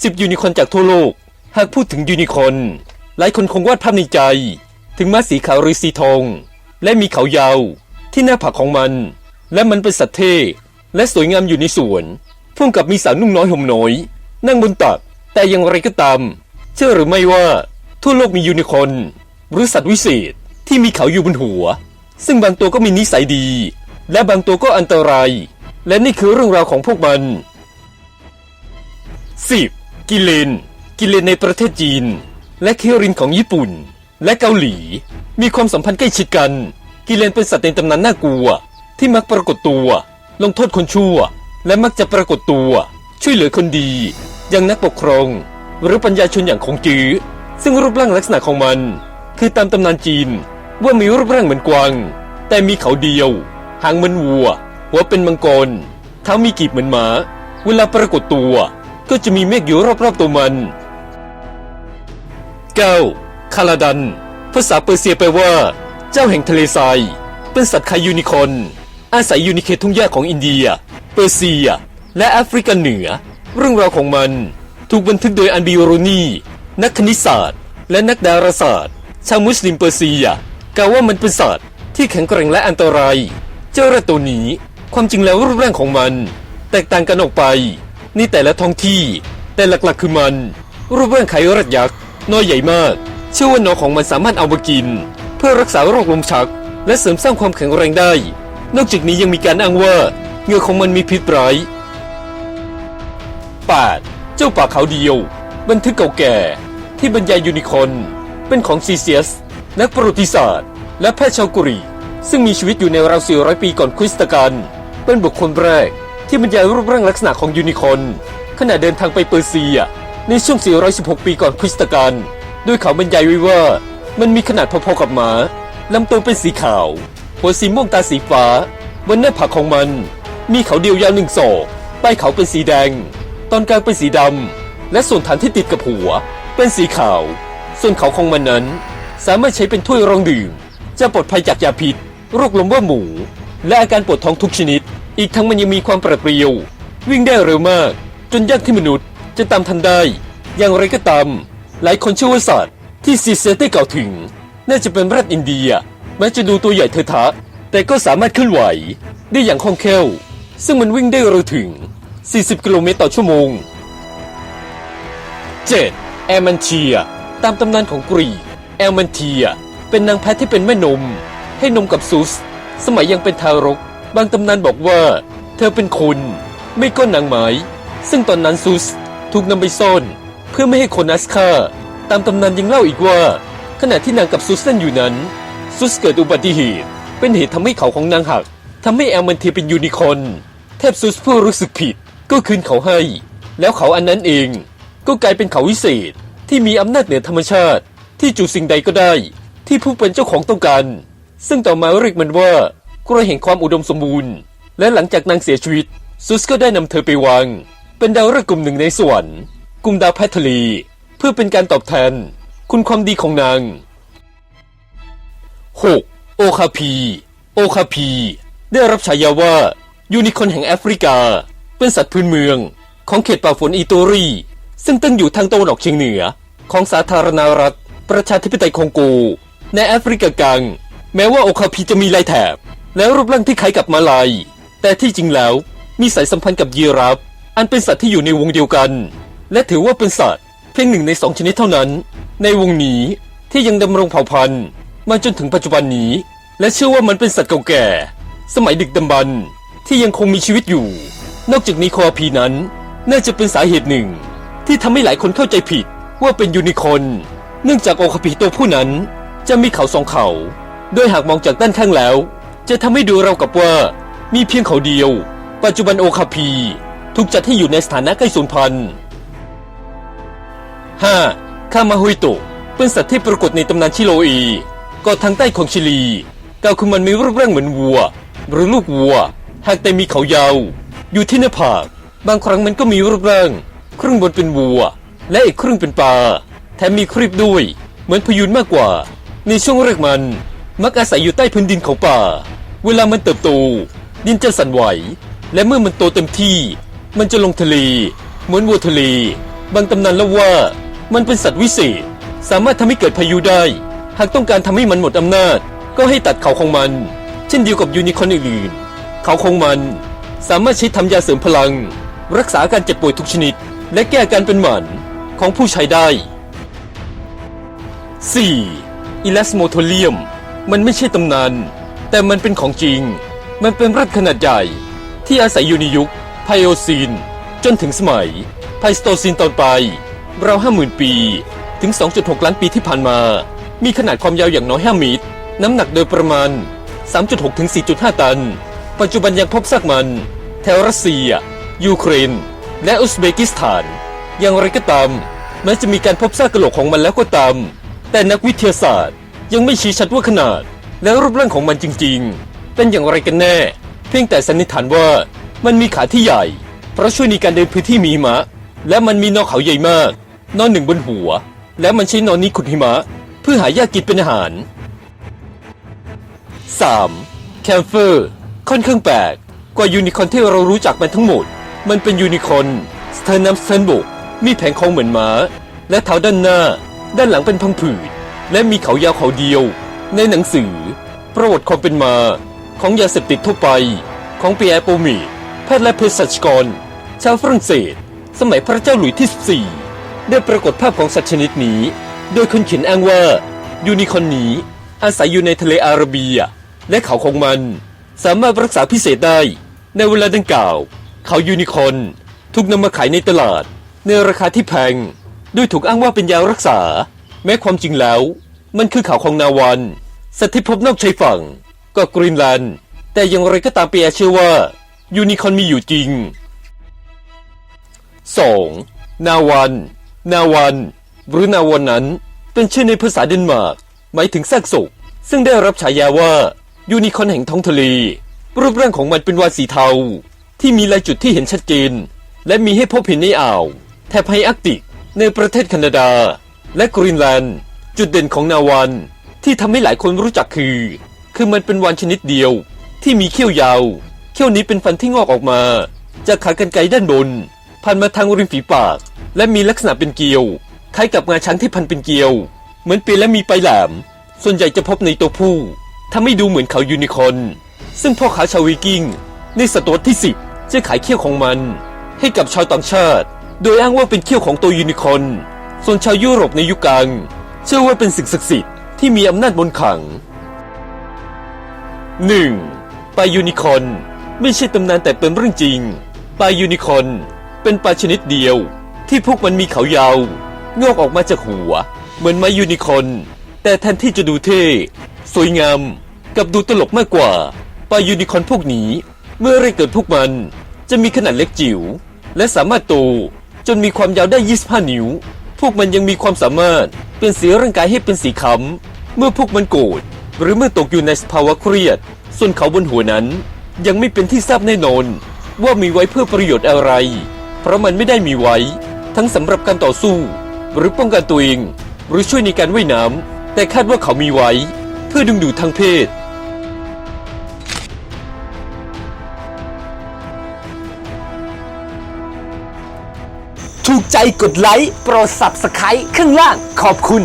10 ยูนิคอนจากทั่วโลก หากพูดถึงยูนิคอนหลายคนคงวาดภาพในใจ ถึงม้าสีขาวหรือสีทอง และมีเขายาวที่หน้าผากของมัน และมันเป็นสัตว์เท่และสวยงามอยู่ในสวนพ่วงกับมีสาวนุ่งน้อยห่มน้อย นั่งบนตัก แต่อย่างไรก็ตาม เชื่อหรือไม่ว่า ทั่วโลกมียูนิคอนหรือสัตว์วิเศษที่มีเขาอยู่บนหัว ซึ่งบางตัวก็มีนิสัยดี และบางตัวก็อันตราย และนี่คือเรื่องราวของพวกมัน 10. กิเลน กิเลนในประเทศจีน และเครินของญี่ปุ่น และเกาหลี มีความสัมพันธ์ใกล้ชิดกัน กิเลนเป็นสัตว์ในตำนานน่ากลัว ที่มักปรากฏตัว ลงโทษคนชั่ว และมักจะปรากฏตัว ช่วยเหลือคนดี อย่างนักปกครอง หรือปัญญาชนอย่างคงจื้อซึ่งรูปร่างลักษณะของมัน คือตามตำนานจีน ว่ามีรูปร่างเหมือนกวาง แต่มีเขาเดียว หางเหมือนวัว หัวเป็นมังกรเท้ามีกีบเหมือนหมา เวลาปรากฏตัว ก็จะมีเมฆอยู่รอบๆตัวมัน 9. คาลาดัน ภาษาเปอร์เซียแปลว่า เจ้าแห่งทะเลทราย เป็นสัตว์คายยูนิคอนอาศัยอยู่ในเขตทุ่งหญ้าของอินเดีย เปอร์เซีย และแอฟริกาเหนือ เรื่องราวของมันถูกบันทึกโดยอันบิโรนีนักคณิตศาสตร์ และนักดาราศาสตร์ ชาวมุสลิมเปอร์เซียกล่าวว่ามันเป็นสัตว์ที่แข็งแกร่งและอันตราย เจ้ารดตัวนี้ความจริงแล้วรูปร่างของมัน แตกต่างกันออกไป นี่แต่ละท้องที่ แต่หลักๆคือมัน รูปร่างไขรัดยักษ์น้อยใหญ่มาก เชื่อว่าหนอของมันสามารถเอามากิน เพื่อรักษาโรคลมชัก และเสริมสร้างความแข็งแรงได้ นอกจากนี้ยังมีการอ้างว่าเหงื่อของมันมีพิษร้าย 8. เจ้าป่าเขาเดียว บันทึกเก่าแก่ ที่บรรยายยูนิคอนเป็นของซีเซียสนักประวัติศาสตร์ และแพทย์ชาวกรีซึ่งมีชีวิตอยู่ในราว400 ปีก่อนคริสตกาลเป็นบุคคลแรก ที่บรรยายรูปร่างลักษณะของยูนิคอนขณะเดินทางไปเปอร์เซีย ในช่วง 416 ปีก่อนคริสตกาลโดยเขาบรรยายไว้ว่ามันมีขนาดพอๆกับหมาลำตัวเป็นสีขาว หัวสีม่วงตาสีฟ้า บนหน้าผากของมัน มีเขาเดียวยาวหนึ่งศอกใต้เขาเป็นสีแดง ตอนกลางเป็นสีดำและส่วนฐานที่ติดกับหัว เป็นสีขาว ส่วนเขาของมันนั้น สามารถใช้เป็นถ้วยรองดื่มจะปลอดภัยจากยาพิษโรคลมว่าหมู และอาการปวดท้องทุกชนิด อีกทั้งมันยังมีความปราดเปรียว วิ่งได้เร็วมาก จนยากที่มนุษย์จะตามทันได้ อย่างไรก็ตาม หลายคนเชื่อว่าสัตว์ที่ซีเซได้กล่าวถึง น่าจะเป็นแรดอินเดีย แม้จะดูตัวใหญ่เทอะทะ แต่ก็สามารถเคลื่อนไหว ได้อย่างคล่องแคล่ว ซึ่งมันวิ่งได้เร็วถึง 40 กิโลเมตรต่อชั่วโมง 7. แอมันเทีย ตามตำนานของกรีกแอลมันเทีย เป็นนางแพทย์ที่เป็นแม่นม ให้นมกับซุส สมัยยังเป็นทารก บางตำนานบอกว่า เธอเป็นคนไม่ก็นางไม้ซึ่งตอนนั้นซุสถูกนำไปซ่อนเพื่อไม่ให้คนนัสฆ่าตามตำนานยังเล่าอีกว่า ขณะที่นางกับซุสเล่นอยู่นั้นซุสเกิดอุบัติเหตุ เป็นเหตุทำให้เขาของนางหักทำให้แอลมันเทเป็นยูนิคอนแทบซุสผู้รู้สึกผิดก็คืนเขาให้ แล้วเขาอันนั้นเองก็กลายเป็นเขาวิเศษที่มีอำนาจเหนือธรรมชาติ ที่จูสิ่งใดก็ได้ ที่ผู้เป็นเจ้าของต้องการ ซึ่งต่อมาเรียกมันว่า กล้วยแห่งความอุดมสมบูรณ์ และหลังจากนางเสียชีวิต ซุสก็ได้นำเธอไปวาง เป็นดาวฤกษ์กลุ่มหนึ่งในสวรรค์กลุ่มดาวแพทลี เพื่อเป็นการตอบแทน คุณความดีของนาง 6. โอคาพี โอคาพี ได้รับฉายาว่ายูนิคอนแห่งแอฟริกา เป็นสัตว์พื้นเมือง ของเขตป่าฝนอิโตรี ซึ่งตั้งอยู่ทางตะวันออกเฉียงเหนือ ของสาธารณรัฐ ประชาธิปไตยคองโก ในแอฟริกากลาง แม้ว่าโอคาพีจะมีลายแถบ และรูปร่างที่คล้ายกับมาลาย แต่ที่จริงแล้วมีสายสัมพันธ์กับยีราฟอันเป็นสัตว์ที่อยู่ในวงเดียวกัน และถือว่าเป็นสัตว์เพียงหนึ่งในสองชนิดเท่านั้น ในวงนี้ที่ยังดำรงเผ่าพันธุ์มาจนถึงปัจจุบันนี้ และเชื่อว่ามันเป็นสัตว์เก่าแก่ สมัยดึกดำบรรพ์ที่ยังคงมีชีวิตอยู่ นอกจากนี้คอพีนั้น น่าจะเป็นสาเหตุหนึ่ง ที่ทำให้หลายคนเข้าใจผิดว่าเป็นยูนิคอนเนื่องจากโอคาพีตัวผู้นั้น จะมีเขาสองเขา โดยหากมองจากด้านข้างแล้ว จะทำให้ดูเรากับว่า มีเพียงเขาเดียว ปัจจุบันโอคาพีถูกจัดให้อยู่ในสถานะใกล้สูญพันธุ์ 5. คามาฮุยโตเป็นสัตว์ที่ปรากฏในตำนานชิโลอีเกาะทางใต้ของชิลีกาวคือมันมีรูปร่างเหมือนวัว หรือลูกวัว หากแต่มีเขายาว อยู่ที่หน้าผาก บางครั้งมันก็มีรูปร่าง ครึ่งบนเป็นวัว และอีกครึ่งเป็นปลา แถมมีครีบด้วย เหมือนพยูนมากกว่า ในช่วงแรกมัน มักอาศัยอยู่ใต้พื้นดินของป่า เวลามันเติบโต ดินจะสั่นไหว และเมื่อมันโตเต็มที่ มันจะลงทะเลเหมือนวัวทะเล บางตำนานเล่าว่า มันเป็นสัตว์วิเศษ สามารถทำให้เกิดพายุได้ หากต้องการทำให้มันหมดอำนาจ ก็ให้ตัดเขาของมัน เช่นเดียวกับยูนิคอร์นอื่นๆ เขาของมัน สามารถใช้ทำยาเสริมพลัง รักษาการเจ็บป่วยทุกชนิด และแก้การเป็นหมันของผู้ใช้ได้ 4. อิลสโมโทเลียม มันไม่ใช่ตำนาน แต่มันเป็นของจริง มันเป็นรัฐขนาดใหญ่ ที่อาศัยอยู่ในยุคไพโอซีน จนถึงสมัย ไพสโตซีนตอนปลายราว50,000 ปี ถึง 2.6 ล้านปีที่ผ่านมา มีขนาดความยาวอย่างน้อย 5 เมตร น้ำหนักโดยประมาณ 3.6 ถึง 4.5 ตัน ปัจจุบันยังพบซากมัน แถวรัสเซีย ยูเครน และอุซเบกิสถาน อย่างไรก็ตามแม้จะมีการพบซากกระโหลกของมันแล้วก็ตาม แต่นักวิทยาศาสตร์ยังไม่ชี้ชัดว่าขนาด และรูปร่างของมันจริงๆ เป็นอย่างไรกันแน่ เพียงแต่สันนิษฐานว่ามันมีขาที่ใหญ่ เพราะช่วยในการเดินพื้นที่มีหิมะ และมันมีนอเขาใหญ่มาก นอนหนึ่งบนหัว และมันใช้นอนนี้ขุดหิมะ เพื่อหาหญ้ากินเป็นอาหาร 3. แคมเฟอร์ค่อนข้างแปลกกว่ายูนิคอนที่เรารู้จักมันทั้งหมด มันเป็นยูนิคอนสเทอร์นัมสเทนบกมีแผงคองเหมือนม้า และเท้าด้านหน้า ด้านหลังเป็นพังผืดและมีเขายาวเขาเดียว ในหนังสือ ประวัติความเป็นมา ของยาเสพติดทั่วไป ของปีแอร์โปมีแพทย์และเภสัชกร ชาวฝรั่งเศส สมัยพระเจ้าหลุยที่ 14 ได้ปรากฏภาพของสัตว์ชนิดนี้ โดยคนเขียนอ้างว่า ยูนิคอนนี้ อาศัยอยู่ในทะเลอาระเบีย และเขาของมัน สามารถรักษาพิเศษได้ ในเวลาดังกล่าว เขายูนิคอนถูกนำมาขายในตลาด ในราคาที่แพงโดยถูกอ้างว่าเป็นยารักษา แม้ความจริงแล้ว มันคือเขาของนาวันสัตว์ที่พบนอกชายฝั่ง ก็กรีนแลนด์ แต่อย่างไรก็ตามเปียเชื่อว่ายูนิคอนมีอยู่จริง 2. นาวัน นาวัน หรือนาวันนั้น เป็นชื่อในภาษาเดนมาร์กหมายถึงซากศพซึ่งได้รับฉายาว่ายูนิคอนแห่งท้องทะเลรูปร่างของมันเป็นวาสีเทา ที่มีลายจุดที่เห็นชัดเจน และมีให้พบเห็นในอ่าว แถบไฮอาร์กติก ในประเทศแคนาดา และกรีนแลนด์ จุดเด่นของนาวันที่ทำให้หลายคนรู้จักคือ คือมันเป็นวานชนิดเดียว ที่มีเขี้ยวยาว เขี้ยวนี้เป็นฟันที่งอกออกมา จากขากรรไกรด้านบน พันมาทางริมฝีปาก และมีลักษณะเป็นเกลียว คล้ายกับงาช้างที่พันเป็นเกลียว เหมือนปีและมีปลายแหลม ส่วนใหญ่จะพบในตัวผู้ทำให้ดูเหมือนเขายูนิคอนซึ่งพ่อค้าชาววิกิ้งในศตวรรษที่ 10 จะขายเขี้ยวของมัน ให้กับชาวต่างชาติ โดยอ้างว่าเป็นเขี้ยวของตัวยูนิคอนส่วนชาวยุโรปในยุคกลาง เชื่อว่าเป็นสิ่งศักดิ์สิทธิ์ที่มีอำนาจบนต์ขัง 1. ปลายูนิคอนไม่ใช่ตำนานแต่เป็นเรื่องจริง ปลายูนิคอนเป็นปลาชนิดเดียว ที่พวกมันมีเขายาวงอกออกมาจากหัว เหมือนไม้ยูนิคอนแต่แทนที่จะดูเท่ สวยงามกับดูตลกมากกว่า ปลายูนิคอนพวกนี้ เมื่อแรกเกิดพวกมันจะมีขนาดเล็กจิ๋วและสามารถโตจนมีความยาวได้ 25 นิ้ว พวกมันยังมีความสามารถเปลี่ยนสีร่างกายให้เป็นสีค้ำเมื่อพวกมันโกรธหรือเมื่อตกอยู่ในสภาวะเครียด ส่วนเขาบนหัวนั้น ยังไม่เป็นที่ทราบแน่นอน ว่ามีไว้เพื่อประโยชน์อะไร เพราะมันไม่ได้มีไว้ ทั้งสำหรับการต่อสู้ หรือป้องกันตัวเอง หรือช่วยในการว่ายน้ำแต่คาดว่าเขามีไว้ เพื่อดึงดูดทางเพศ ใจกดไลค์ โปรด Subscribe ข้างล่างขอบคุณ